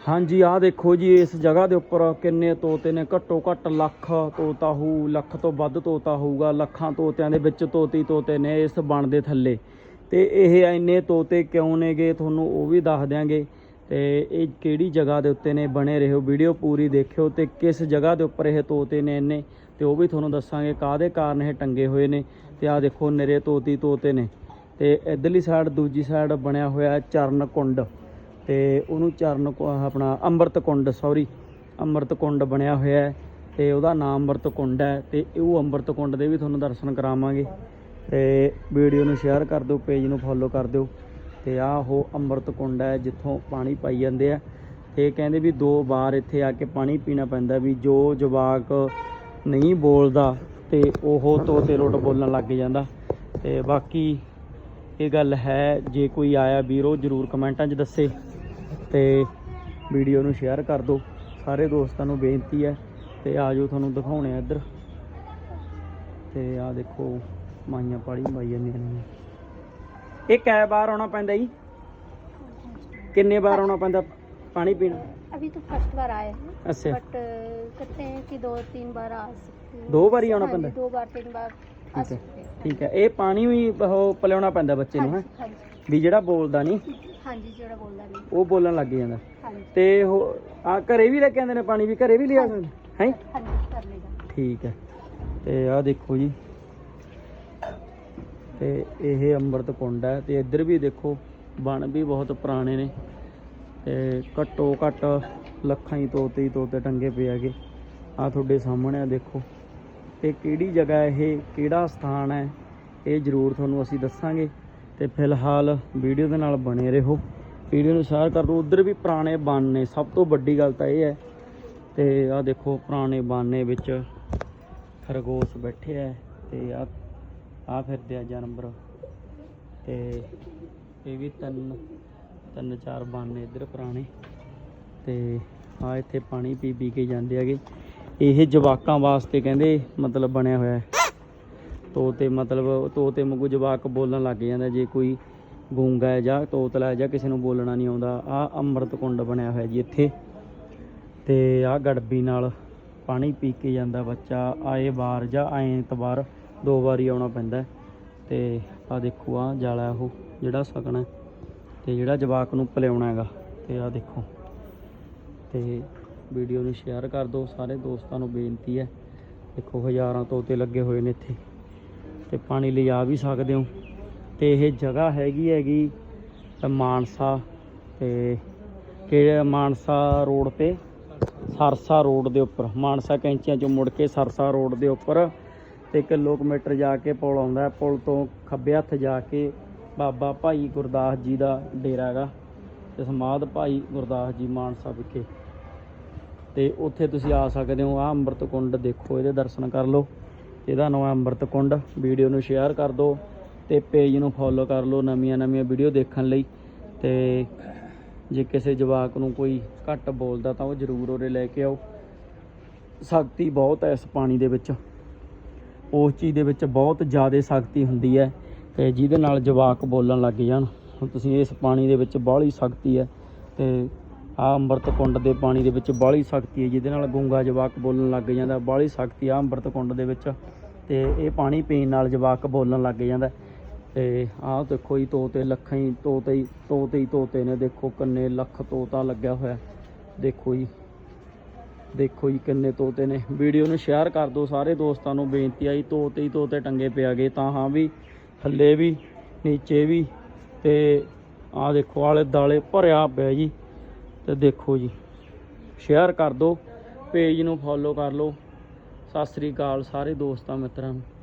ਹਾਂਜੀ, ਆਹ ਦੇਖੋ ਜੀ, ਇਸ ਜਗ੍ਹਾ ਦੇ ਉੱਪਰ ਕਿੰਨੇ ਤੋਤੇ ਨੇ, ਘੱਟੋ ਘੱਟ ਲੱਖ ਤੋਤਾ ਹੋਊ, ਲੱਖ ਤੋਂ ਵੱਧ ਤੋਤਾ ਹੋਊਗਾ, ਲੱਖਾਂ ਤੋਤਿਆਂ ਦੇ ਵਿੱਚ ਤੋਤੀ ਤੋਤੇ ਨੇ ਇਸ ਬਣ ਦੇ ਥੱਲੇ। ਤੇ ਇਹ ਇੰਨੇ ਤੋਤੇ ਕਿਉਂ ਨੇਗੇ, ਤੁਹਾਨੂੰ ਉਹ ਵੀ ਦੱਸ ਦਿਆਂਗੇ। ਤੇ ਇਹ ਕਿਹੜੀ ਜਗ੍ਹਾ ਦੇ ਉੱਤੇ ਨੇ, ਬਣੇ ਰਹੋ, ਵੀਡੀਓ ਪੂਰੀ ਦੇਖਿਓ ਤੇ ਕਿਸ ਜਗ੍ਹਾ ਦੇ ਉੱਪਰ ਇਹ ਤੋਤੇ ਨੇ ਇੰਨੇ, ਤੇ ਉਹ ਵੀ ਤੁਹਾਨੂੰ ਦੱਸਾਂਗੇ ਕਾਹਦੇ ਕਾਰਨ ਇਹ ਟੰਗੇ ਹੋਏ ਨੇ। ਤੇ ਆਹ ਦੇਖੋ, ਨਿਰੇ ਤੋਤੀ ਤੋਤੇ ਨੇ। ਤੇ ਇਧਰਲੀ ਸਾਈਡ ਦੂਜੀ ਸਾਈਡ ਬਣਿਆ ਹੋਇਆ ਹੈ ਚਰਨ ਕੁੰਡ ਤੇ ਉਹਨੂੰ ਚਰਨ ਕੁ- ਆਪਣਾ ਅੰਮ੍ਰਿਤ ਕੁੰਡ ਸੌਰੀ ਅੰਮ੍ਰਿਤ ਕੁੰਡ ਬਣਿਆ ਹੋਇਆ ਹੈ ਤੇ ਉਹਦਾ ਨਾਮ ਅੰਮ੍ਰਿਤ ਕੁੰਡ ਹੈ ਤੇ ਉਹ ਅੰਮ੍ਰਿਤ ਕੁੰਡ ਦੇ ਵੀ ਤੁਹਾਨੂੰ ਦਰਸ਼ਨ ਕਰਾਵਾਂਗੇ ਤੇ ਵੀਡੀਓ ਨੂੰ ਸ਼ੇਅਰ ਕਰ ਦਿਓ ਪੇਜ ਨੂੰ ਫੋਲੋ ਕਰ ਦਿਓ ਤੇ ਆਹ ਉਹ ਅੰਮ੍ਰਿਤ ਕੁੰਡ ਹੈ ਜਿੱਥੋਂ ਪਾਣੀ ਪਾਈ ਜਾਂਦੇ ਆ ਤੇ ਕਹਿੰਦੇ ਵੀ ਦੋ ਵਾਰ ਇੱਥੇ ਆ ਕੇ ਪਾਣੀ ਪੀਣਾ ਪੈਂਦਾ ਵੀ ਜੋ ਜਵਾਕ ਨਹੀਂ ਬੋਲਦਾ ਤੇ ਉਹ ਤੋਤੇ ਰੋਟ ਬੋਲਣ ਲੱਗ ਜਾਂਦਾ ਤੇ ਬਾਕੀ ਇਹ ਗੱਲ ਹੈ, ਜੇ ਕੋਈ ਆਇਆ ਵੀਰੋ, ਜਰੂਰ ਕਮੈਂਟਾਂ 'ਚ ਦੱਸੇ। ਤੇ ਵੀਡੀਓ ਨੂੰ ਸ਼ੇਅਰ ਕਰ ਦਿਓ ਸਾਰੇ ਦੋਸਤਾਂ ਨੂੰ ਬੇਨਤੀ ਹੈ ਤੇ ਆਜੋ ਤੁਹਾਨੂੰ ਦਿਖਾਉਣੇ ਆ ਇੱਧਰ ਤੇ ਆ ਦੇਖੋ ਮਾਈਆਂ ਪਾਣੀ ਪਾਈ ਜਾਂਦੀਆਂ ਨੇ ਇਹ ਕੈ ਵਾਰ ਆਉਣਾ ਪੈਂਦਾ ਜੀ ਕਿੰਨੇ ਵਾਰ ਆਉਣਾ ਪੈਂਦਾ ਪਾਣੀ ਪੀਣ अभी तो फर्स्ट बार आए हैं ਅੱਛਾ बट कहते हैं कि दो तीन बार आ सकते हैं ਦੋ ਵਾਰੀ ਆਉਣਾ हाँ ਪੈਂਦਾ जी, दो बार तीन बार आ ठीक है। सकते हैं ਠੀਕ ਹੈ ਇਹ ਪਾਣੀ ਵੀ ਉਹ ਪਿਲਾਉਣਾ ਪੈਂਦਾ ਬੱਚੇ ਨੂੰ ਹੈ हाँ जी ਵੀ ਜਿਹੜਾ ਬੋਲਦਾ ਨਹੀਂ ਉਹ ਬੋਲਣ ਲੱਗ ਜਾਂਦਾ। ਤੇ ਉਹ ਆ ਘਰੇ ਵੀ ਲੈ ਕੇ ਆਉਂਦੇ ਨੇ ਪਾਣੀ ਵੀ? ਘਰੇ ਵੀ ਲਿਆ ਸਕਦੇ? ਹੈ? ਹਾਂਜੀ ਠੀਕ ਹੈ। ਤੇ ਆ ਦੇਖੋ ਜੀ। ਤੇ ਇਹ ਅੰਮ੍ਰਿਤ ਕੁੰਡ ਹੈ ਤੇ ਇੱਧਰ ਵੀ ਦੇਖੋ ਬਣ ਵੀ ਬਹੁਤ ਪੁਰਾਣੇ ਨੇ। ਤੇ ਘੱਟੋ ਘੱਟ ਲੱਖਾਂ ਹੀ ਤੋਤੇ ਹੀ ਤੋਤੇ ਟੰਗੇ ਪਏ ਹੈਗੇ। ਆ ਤੁਹਾਡੇ ਸਾਹਮਣੇ ਆ ਦੇਖੋ। ਤੇ ਕਿਹੜੀ ਜਗ੍ਹਾ ਇਹ ਕਿਹੜਾ ਸਥਾਨ ਹੈ? ਇਹ ਜ਼ਰੂਰ ਤੁਹਾਨੂੰ ਅਸੀਂ ਦੱਸਾਂਗੇ। ਤੇ ਫਿਲਹਾਲ ਵੀਡੀਓ ਦੇ ਨਾਲ ਬਣੇ ਰਹੋ। ਵੀਡੀਓ ਨੂੰ ਸ਼ੇਅਰ ਕਰ ਦਿਓ। ਉਧਰ ਵੀ ਪੁਰਾਣੇ ਬਣ ਨੇ ਸਭ ਤੋਂ ਵੱਡੀ ਗੱਲ ਤਾਂ ਇਹ ਹੈ। ਤੇ ਆ ਦੇਖੋ ਪੁਰਾਣੇ ਬਾਨੇ ਵਿੱਚ ਖਰਗੋਸ਼ ਬੈਠੇ ਆ ਤੇ ਆ ਆ ਫਿਰਦੇ ਆ ਜਾਨਵਰ। ਤੇ ਇਹ ਵੀ ਤਿੰਨ ਤਿੰਨ ਚਾਰ ਬਾਨੇ ਇੱਧਰ ਪੁਰਾਣੇ। ਤੇ ਆ ਇੱਥੇ ਪਾਣੀ ਪੀ ਪੀ ਕੇ ਜਾਂਦੇ ਹੈਗੇ। ਇਹ ਜਵਾਕਾਂ ਵਾਸਤੇ ਕਹਿੰਦੇ ਮਤਲਬ ਬਣਿਆ ਹੋਇਆ ਹੈ। ਤੋਤੇ ਮਤਲਬ ਤੋਤੇ ਵਾਂਗੂ ਜਵਾਕ ਬੋਲਣ ਲੱਗ ਜਾਂਦਾ, ਜੇ ਕੋਈ ਗੂੰਗਾ ਹੈ ਜਾਂ ਤੋਤਲਾ ਹੈ ਜਾਂ ਕਿਸੇ ਨੂੰ ਬੋਲਣਾ ਨਹੀਂ ਆਉਂਦਾ ਆ ਅੰਮ੍ਰਿਤ ਕੁੰਡ ਬਣਿਆ ਹੋਇਆ ਜੀ ਇੱਥੇ। ਤੇ ਆ ਗੜਬੀ ਨਾਲ ਪਾਣੀ ਪੀ ਕੇ ਜਾਂਦਾ ਬੱਚਾ, ਆਏ ਵਾਰ ਜਾਂ ਆਏ ਐਤਵਾਰ, ਦੋ ਵਾਰੀ ਆਉਣਾ ਪੈਂਦਾ। ਹੈ। ਤੇ ਆ ਦੇਖੋ ਆ ਜਾਲਾ ਉਹ ਜਿਹੜਾ ਸਕਣਾ ਹੈ ਤੇ ਜਿਹੜਾ ਜਵਾਕ ਨੂੰ ਪਲਿਆਉਣਾ ਹੈਗਾ, ਤੇ ਆ ਦੇਖੋ। ਤੇ ਵੀਡੀਓ ਨੂੰ ਸ਼ੇਅਰ ਕਰ ਦਿਓ, ਸਾਰੇ ਦੋਸਤਾਂ ਨੂੰ ਬੇਨਤੀ ਹੈ। ਦੇਖੋ, ਹਜ਼ਾਰਾਂ ਤੋਤੇ ਲੱਗੇ ਹੋਏ ਨੇ ਇੱਥੇ। ਤੇ ਪਾਣੀ ਲਿਜਾ ਵੀ ਸਕਦੇ ਹੋ। ਤੇ ਇਹ ਜਗ੍ਹਾ ਹੈਗੀ ਹੈਗੀ ਮਾਨਸਾ ਤੇ ਕਿ ਮਾਨਸਾ ਰੋਡ ਤੇ ਸਰਸਾ ਰੋਡ ਦੇ ਉੱਪਰ। ਮਾਨਸਾ ਕੈਂਚੀਆਂ ਚੋਂ ਮੁੜ ਕੇ ਸਰਸਾ ਰੋਡ ਦੇ ਉੱਪਰ ਤੇ ਕਿਲੋਮੀਟਰ ਜਾ ਕੇ ਪੁਲ ਆਉਂਦਾ ਪੁਲ ਤੋਂ ਖੱਬੇ ਹੱਥ ਜਾ ਕੇ ਬਾਬਾ ਭਾਈ ਗੁਰਦਾਸ ਜੀ ਦਾ ਡੇਰਾ ਹੈਗਾ। ਤੇ ਸਮਾਧ ਭਾਈ ਗੁਰਦਾਸ ਜੀ ਮਾਨਸਾ ਵਿਖੇ। ਤੇ ਉੱਥੇ ਤੁਸੀਂ ਆ ਸਕਦੇ ਹੋ। ਆ ਅੰਮ੍ਰਿਤ ਕੁੰਡ ਦੇਖੋ, ਇਹਦੇ ਦਰਸ਼ਨ ਕਰ ਲਓ। ਇਹਦਾ ਨਾਮ ਅੰਮ੍ਰਿਤ ਕੁੰਡ। ਵੀਡੀਓ ਨੂੰ ਸ਼ੇਅਰ ਕਰ ਦਿਓ ਤੇ ਪੇਜ ਨੂੰ ਫੋਲੋ ਕਰ ਲਓ ਨਵੀਆਂ ਨਵੀਆਂ ਵੀਡੀਓ ਦੇਖਣ ਲਈ। ਤੇ ਜੇ ਕਿਸੇ ਜਵਾਕ ਨੂੰ ਕੋਈ ਘੱਟ ਬੋਲਦਾ ਤਾਂ ਉਹ ਜ਼ਰੂਰ ਉਹਦੇ ਲੈ ਕੇ ਆਓ। ਸ਼ਕਤੀ ਬਹੁਤ ਹੈ ਇਸ ਪਾਣੀ ਦੇ ਵਿੱਚ। ਉਸ ਚੀਜ਼ ਦੇ ਵਿੱਚ ਬਹੁਤ ਜ਼ਿਆਦਾ ਸ਼ਕਤੀ ਹੁੰਦੀ ਹੈ ਤੇ ਜਿਹਦੇ ਨਾਲ ਜਵਾਕ ਬੋਲਣ ਲੱਗ ਜਾਣ। ਹੁਣ ਤੁਸੀਂ ਇਸ ਪਾਣੀ ਦੇ ਵਿੱਚ ਬਾਹਲੀ ਸ਼ਕਤੀ ਹੈ ਤੇ ਆ ਅੰਮ੍ਰਿਤ ਕੁੰਡ ਦੇ ਪਾਣੀ ਦੇ ਵਿੱਚ ਬਾਹਲੀ ਸ਼ਕਤੀ ਹੈ, ਜਿਹਦੇ ਨਾਲ ਗੂੰਗਾ ਜਵਾਕ ਬੋਲਣ ਲੱਗ ਜਾਂਦਾ ਬਾਹਲੀ ਸ਼ਕਤੀ ਆ ਅੰਮ੍ਰਿਤ ਕੁੰਡ ਦੇ ਵਿੱਚ, ਤੇ ਇਹ ਪਾਣੀ ਪੀਣ ਨਾਲ ਜਵਾਕ ਬੋਲਣ ਲੱਗ ਜਾਂਦਾ। ਤੇ ਆਹ ਦੇਖੋ ਜੀ, ਤੋਤੇ, ਲੱਖਾਂ ਹੀ ਤੋਤੇ ਹੀ ਤੋਤੇ ਹੀ ਤੋਤੇ ਨੇ, ਦੇਖੋ ਕਿੰਨੇ ਲੱਖ ਤੋਤਾ ਲੱਗਿਆ ਹੋਇਆ। ਦੇਖੋ ਜੀ ਦੇਖੋ ਜੀ ਕਿੰਨੇ ਤੋਤੇ ਨੇ। ਵੀਡੀਓ ਨੂੰ ਸ਼ੇਅਰ ਕਰ ਦਿਓ, ਸਾਰੇ ਦੋਸਤਾਂ ਨੂੰ ਬੇਨਤੀ ਆਈ ਤੋਤੇ ਹੀ ਤੋਤੇ ਟੰਗੇ ਪਿਆ ਗਏ, ਤਾਂ ਹਾਂ ਵੀ, ਥੱਲੇ ਵੀ, ਨੀਚੇ ਵੀ, ਤੇ ਆਹ ਦੇਖੋ ਆਲੇ ਦਾਲੇ ਭਰਿਆ ਪਿਆ ਜੀ। ਤੇ ਦੇਖੋ ਜੀ ਸ਼ੇਅਰ ਕਰ ਦਿਓ ਪੇਜ ਨੂੰ ਫੋਲੋ ਕਰ ਲਓ। ਸਤਿ ਸ੍ਰੀ ਅਕਾਲ ਸਾਰੇ ਦੋਸਤਾਂ ਮਿੱਤਰਾਂ ਨੂੰ।